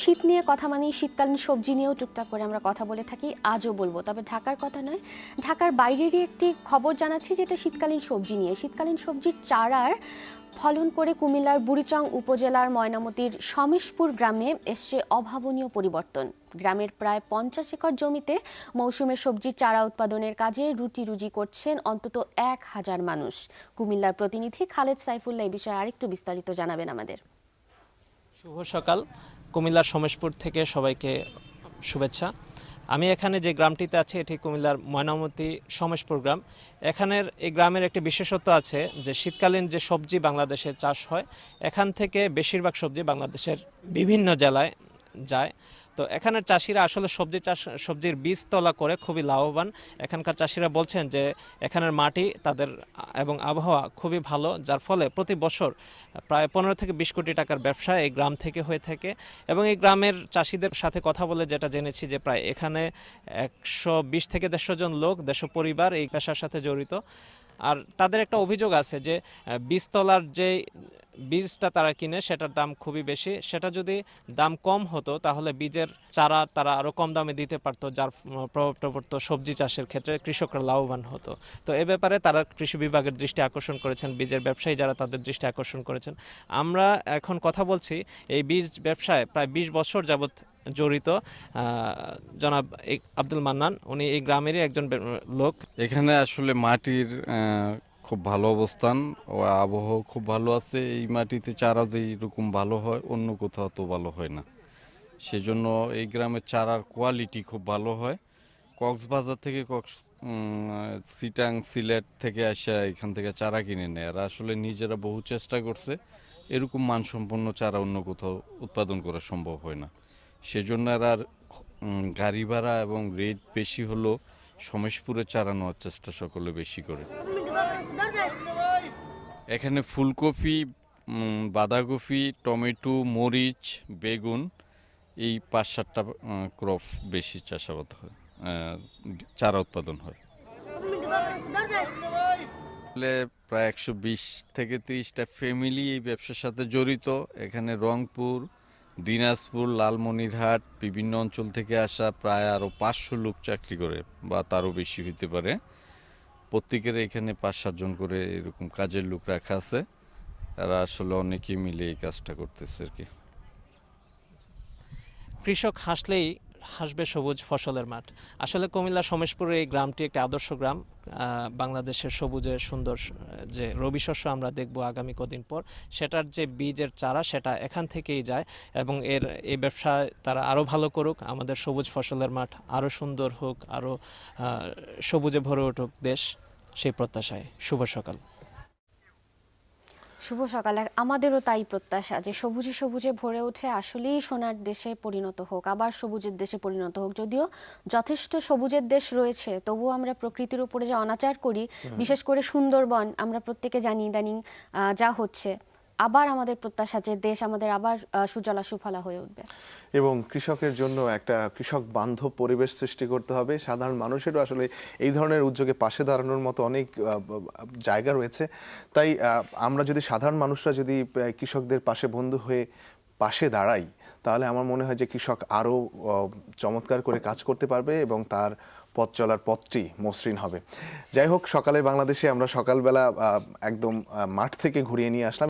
শীত নিয়ে কথা মানে শীতকালীন সবজি নিয়েও টুকটাক করে আমরা কথা বলে থাকি, আজও বলব। তবে ঢাকার কথা নয়, ঢাকার বাইরেরই একটি খবর জানাচ্ছি যেটা শীতকালীন সবজি নিয়ে। শীতকালীন সবজির চারার ফলন করে কুমিল্লার বুড়িচং উপজেলার ময়নামতির সমেশপুর গ্রামে এসছে অভাবনীয় পরিবর্তন। গ্রামের প্রায় পঞ্চাশ একর জমিতে মৌসুমের সবজির চারা উৎপাদনের কাজে রুটি রুজি করছেন অন্তত এক হাজার মানুষ। কুমিল্লার প্রতিনিধি খালেদ সাইফুল্লাহ এই বিষয়ে আরেকটু বিস্তারিত জানাবেন আমাদের। শুভ সকাল। কুমিল্লার সমেশপুর থেকে সবাইকে শুভেচ্ছা। আমি এখানে যে গ্রামটিতে আছি, এটি কুমিল্লার ময়নামতি সমেশপুর গ্রাম। এখানের এই গ্রামের একটি বিশেষত্ব আছে যে, শীতকালীন যে সবজি বাংলাদেশে চাষ হয়, এখান থেকে বেশিরভাগ সবজি বাংলাদেশের বিভিন্ন জেলায় যায়। তো এখানের চাষিরা আসলে সবজি চাষ, সবজির বীজ তলা করে খুবই লাভবান। এখানকার চাষিরা বলছেন যে এখানের মাটি তাদের এবং আবহাওয়া খুবই ভালো, যার ফলে প্রতি বছর প্রায় পনেরো থেকে বিশ কোটি টাকার ব্যবসা এই গ্রাম থেকে হয়ে থাকে এবং এই গ্রামের চাষিদের সাথে কথা বলে যেটা জেনেছি যে প্রায় এখানে একশো বিশ থেকে দেড়শো জন লোক, দেড়শো পরিবার এই পেশার সাথে জড়িত। আর তাদের একটা অভিযোগ আছে যে বীজতলার যে বীজটা তারা কিনে সেটার দাম খুবই বেশি। সেটা যদি দাম কম হতো তাহলে বীজের চারা তারা আরও কম দামে দিতে পারতো, যার প্রভাবটা পড়তো সবজি চাষের ক্ষেত্রে কৃষকরা লাভবান হতো। তো এ ব্যাপারে তারা কৃষি বিভাগের দৃষ্টি আকর্ষণ করেছেন, বীজের ব্যবসায়ী যারা তাদের দৃষ্টি আকর্ষণ করেছেন। আমরা এখন কথা বলছি, এই বীজ ব্যবসায় প্রায় বিশ বছর যাবৎ জড়িত। জনাব আব্দুল মান্নান, উনি এই গ্রামেরই একজন লোক। এখানে আসলে মাটির খুব ভালো অবস্থান ও আবহাওয়া খুব ভালো আছে। এই মাটিতে চারা যে এরকম ভালো হয়, অন্য কোথাও তো ভালো হয় না। সেজন্য এই গ্রামের চারার কোয়ালিটি খুব ভালো হয়। কক্সবাজার থেকে কক্স সিটাং সিলেট থেকে আসা এখান থেকে চারা কিনে নেয়। আর আসলে নিজেরা বহু চেষ্টা করছে, এরকম মানসম্পন্ন চারা অন্য কোথাও উৎপাদন করা সম্ভব হয় না। সেজন্য আর গাড়ি ভাড়া এবং রেট বেশি হলো সমেশপুরে চারা নেওয়ার চেষ্টা সকলে বেশি করে। এখানে ফুলকপি বাঁধাকপি, টমেটো, মরিচ, বেগুন এই পাঁচ সাতটা ক্রপ বেশি চাষাবাদ হয় চারা উৎপাদন হয়। প্রায় একশো বিশ থেকে তিরিশটা ফ্যামিলি এই ব্যবসার সাথে জড়িত। এখানে রংপুর দিনাজপুর, লালমনিরহাট, বিভিন্ন অঞ্চল থেকে আসা প্রায় আরও পাঁচশো লোক চাকরি করে বা তারও বেশি হইতে পারে। প্রত্যেকের এখানে পাঁচ সাতজন করে এরকম কাজের লোক রাখা আছে। তারা আসলে অনেকেই মিলে এই কাজটা করতেছে আর কি। কৃষক হাসলেই হাসবে সবুজ ফসলের মাঠ। আসলে কুমিল্লা সমেশপুরের এই গ্রামটি একটি আদর্শ গ্রাম। বাংলাদেশের সবুজের সুন্দর যে রবি শস্য আমরা দেখব আগামী কদিন পর, সেটার যে বীজের চারা সেটা এখান থেকেই যায় এবং এর, এই ব্যবসায় তারা আরও ভালো করুক, আমাদের সবুজ ফসলের মাঠ আরও সুন্দর হোক, আরও সবুজে ভরে উঠুক দেশ, সেই প্রত্যাশায়। শুভ সকাল। শুভ সকালে। আমাদেরও তাই প্রত্যাশা যে সবুজে সবুজে ভরে উঠে আসলেই সোনার দেশে পরিণত হোক আবার সবুজের দেশে পরিণত হোক। যদিও যথেষ্ট সবুজের দেশ রয়েছে তবুও আমরা প্রকৃতির উপরে যে অনাচার করি বিশেষ করে সুন্দরবন আমরা প্রত্যেকে জানি ইদানিং যা হচ্ছে। আবার আমাদের প্রত্যাশা যে দেশ আমাদের আবার সুজলা সুফলা হয়ে উঠবে। এবং কৃষকের জন্য একটা কৃষক বান্ধব পরিবেশ সৃষ্টি করতে হবে। সাধারণ মানুষেরও আসলে এই ধরনের উদ্যোগে পাশে দাঁড়ানোর মতো অনেক জায়গা রয়েছে। তাই আমরা যদি সাধারণ মানুষরা যদি কৃষকদের পাশে বন্ধু হয়ে পাশে দাঁড়াই, তাহলে আমার মনে হয় যে কৃষক আরও চমৎকার করে কাজ করতে পারবে এবং তার পথ চলার পথটি মসৃণ হবে। যাই হোক সকালে বাংলাদেশে আমরা সকালবেলা একদম মাঠ থেকে ঘুরিয়ে নিয়ে আসলাম।